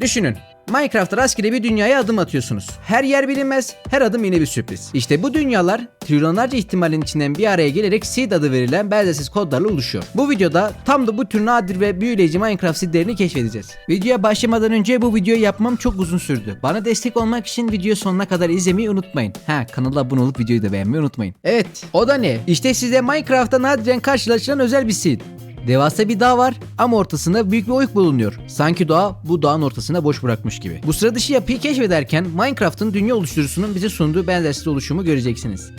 Düşünün. Minecraft'ta rastgele bir dünyaya adım atıyorsunuz. Her yer bilinmez, her adım yine bir sürpriz. İşte bu dünyalar trilyonlarca ihtimalin içinden bir araya gelerek seed adı verilen benzersiz kodlarla oluşuyor. Bu videoda tam da bu tür nadir ve büyüleyici Minecraft seedlerini keşfedeceğiz. Videoya başlamadan önce bu videoyu yapmam çok uzun sürdü. Bana destek olmak için videoyu sonuna kadar izlemeyi unutmayın. Ha kanala abone olup videoyu da beğenmeyi unutmayın. Evet o da ne? İşte size Minecraft'ta nadiren karşılaşılan özel bir seed. Devasa bir dağ var ama ortasında büyük bir oyuk bulunuyor. Sanki doğa bu dağın ortasına boş bırakmış gibi. Bu sıra dışı yapıyı keşfederken Minecraft'ın dünya oluşturucusunun bize sunduğu benzersiz oluşumu göreceksiniz.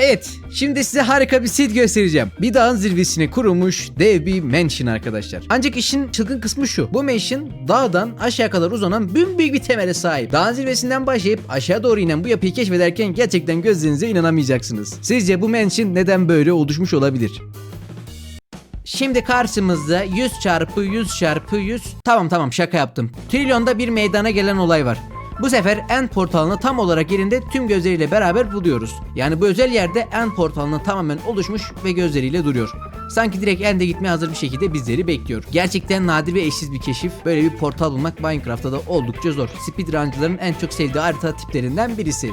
Evet, şimdi size harika bir seed göstereceğim. Bir dağın zirvesine kurulmuş dev bir mansion arkadaşlar. Ancak işin çılgın kısmı şu. Bu mansion dağdan aşağı kadar uzanan büyük bir temele sahip. Dağın zirvesinden başlayıp aşağı doğru inen bu yapıyı keşfederken gerçekten gözlerinize inanamayacaksınız. Sizce bu mansion neden böyle oluşmuş olabilir? Şimdi karşımızda 100 çarpı 100 çarpı 100 Tamam tamam şaka yaptım. Trilyonda bir meydana gelen olay var. Bu sefer end portalını tam olarak yerinde tüm gözleriyle beraber buluyoruz. Yani bu özel yerde end portalının tamamen oluşmuş ve gözleriyle duruyor. Sanki direkt end'e gitmeye hazır bir şekilde bizleri bekliyor. Gerçekten nadir ve eşsiz bir keşif. Böyle bir portal bulmak Minecraft'ta da oldukça zor. Speedruncıların en çok sevdiği harita tiplerinden birisi.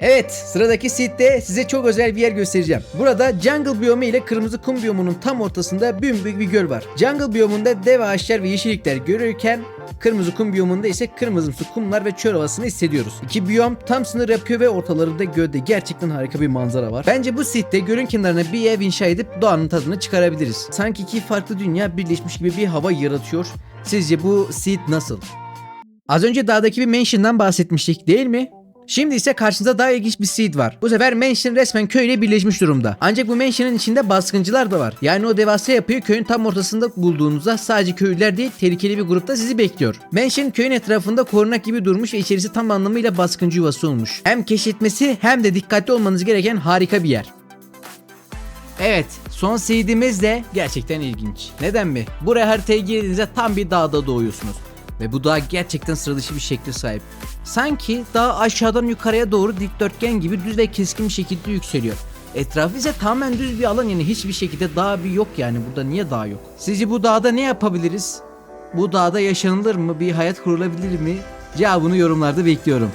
Evet sıradaki seedde size çok özel bir yer göstereceğim. Burada jungle biyomu ile kırmızı kum biyomunun tam ortasında büyük bir göl var. Jungle biyomunda dev ağaçlar ve yeşillikler görürken kırmızı kum biyomunda ise kırmızımsı kumlar ve çöl havasını hissediyoruz. İki biyom tam sınır yapıyor ve ortalarında gölde gerçekten harika bir manzara var. Bence bu seedde gölün kenarına bir ev inşa edip doğanın tadını çıkarabiliriz. Sanki iki farklı dünya birleşmiş gibi bir hava yaratıyor. Sizce bu seed nasıl? Az önce dağdaki bir mansion'dan bahsetmiştik değil mi? Şimdi ise karşınızda daha ilginç bir seed var. Bu sefer mansion resmen köyle birleşmiş durumda. Ancak bu mansion'ın içinde baskıncılar da var. Yani o devasa yapıyı köyün tam ortasında bulduğunuzda sadece köylüler değil tehlikeli bir grupta sizi bekliyor. Mansion köyün etrafında korunak gibi durmuş ve içerisi tam anlamıyla baskıncı yuvası olmuş. Hem keşfetmesi hem de dikkatli olmanız gereken harika bir yer. Evet, son seedimiz de gerçekten ilginç. Neden mi? Buraya haritaya girdiğinizde tam bir dağda doğuyorsunuz. Ve bu dağ gerçekten sıra dışı bir şekle sahip. Sanki dağ aşağıdan yukarıya doğru dikdörtgen gibi düz ve keskin bir şekilde yükseliyor. Etrafı ise tamamen düz bir alan yani hiçbir şekilde dağ bir yok yani burada niye dağ yok? Sizce bu dağda ne yapabiliriz? Bu dağda yaşanılır mı? Bir hayat kurulabilir mi? Cevabını yorumlarda bekliyorum.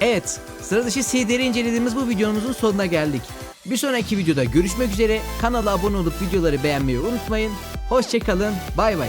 Evet, sıra dışı CD'leri incelediğimiz bu videomuzun sonuna geldik. Bir sonraki videoda görüşmek üzere. Kanala abone olup videoları beğenmeyi unutmayın. Hoşçakalın, bay bay.